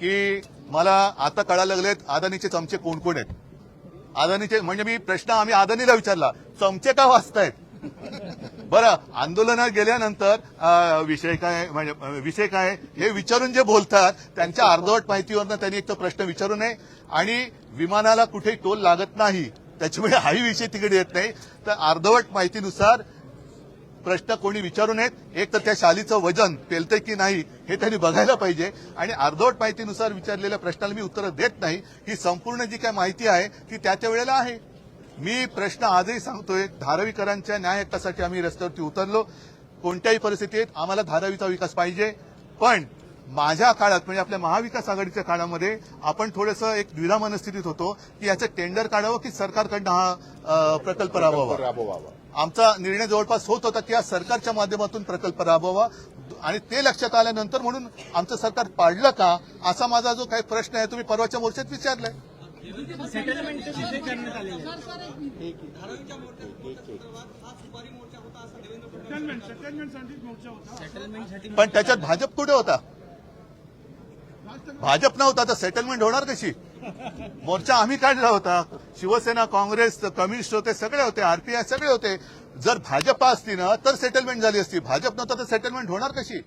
की मला आता कळायला लागलेत अदानीचे चमचे कोण कोण आहेत? अदानीचे म्हणजे मी प्रश्न आम्ही अदानीला विचारला चमचे का वाचतायत बरं आंदोलनात गेल्यानंतर विषय काय म्हणजे विषय काय हे विचारून जे बोलतात त्यांच्या अर्धवट माहितीवरनं त्यांनी एक तर प्रश्न विचारू नये. आणि विमानाला कुठेही टोल लागत नाही त्याच्यामुळे हाही विषय तिकडे येत नाही. तर अर्धवट माहितीनुसार प्रश्न कोणी विचारू नयेत. एक तर त्या शालीचं वजन पेलतंय की नाही हे त्यांनी बघायला पाहिजे. आणि अर्धवट माहितीनुसार विचारलेल्या प्रश्नाला मी उत्तरं देत नाही. ही संपूर्ण जी काय माहिती आहे ती त्या त्या वेळेला आहे. मी प्रश्न आजही सांगतोय धारावीकरांच्या न्याय हक्कासाठी आम्ही रस्त्यावरती उतरलो. कोणत्याही परिस्थितीत आम्हाला धारावीचा विकास पाहिजे. पण माझ्या काळात म्हणजे आपल्या महाविकास आघाडीच्या काळामध्ये आपण थोडंसं एक द्विधा मनस्थितीत होतो की याचं टेंडर काढावं की सरकारकडनं हा प्रकल्प राबवावा? आमचा निर्णय जवळपास होत होता की या सरकारच्या माध्यमातून प्रकल्प राबवावा. आणि ते लक्षात आल्यानंतर म्हणून आमचं सरकार पाडलं का असा माझा जो काही प्रश्न आहे तुम्ही परवाच्या मोर्चात विचारलाय. पण त्याच्यात भाजप कुठे होता? भाजप नव्हता तर सेटलमेंट होणार कशी? मोर्चा आम्ही काढला होता. शिवसेना काँग्रेस कम्युनिस्ट होते सगळे होते आरपीआय सगळे होते. जर भाजप असती ना तर सेटलमेंट झाली असती. भाजप नव्हता तर सेटलमेंट होणार कशी?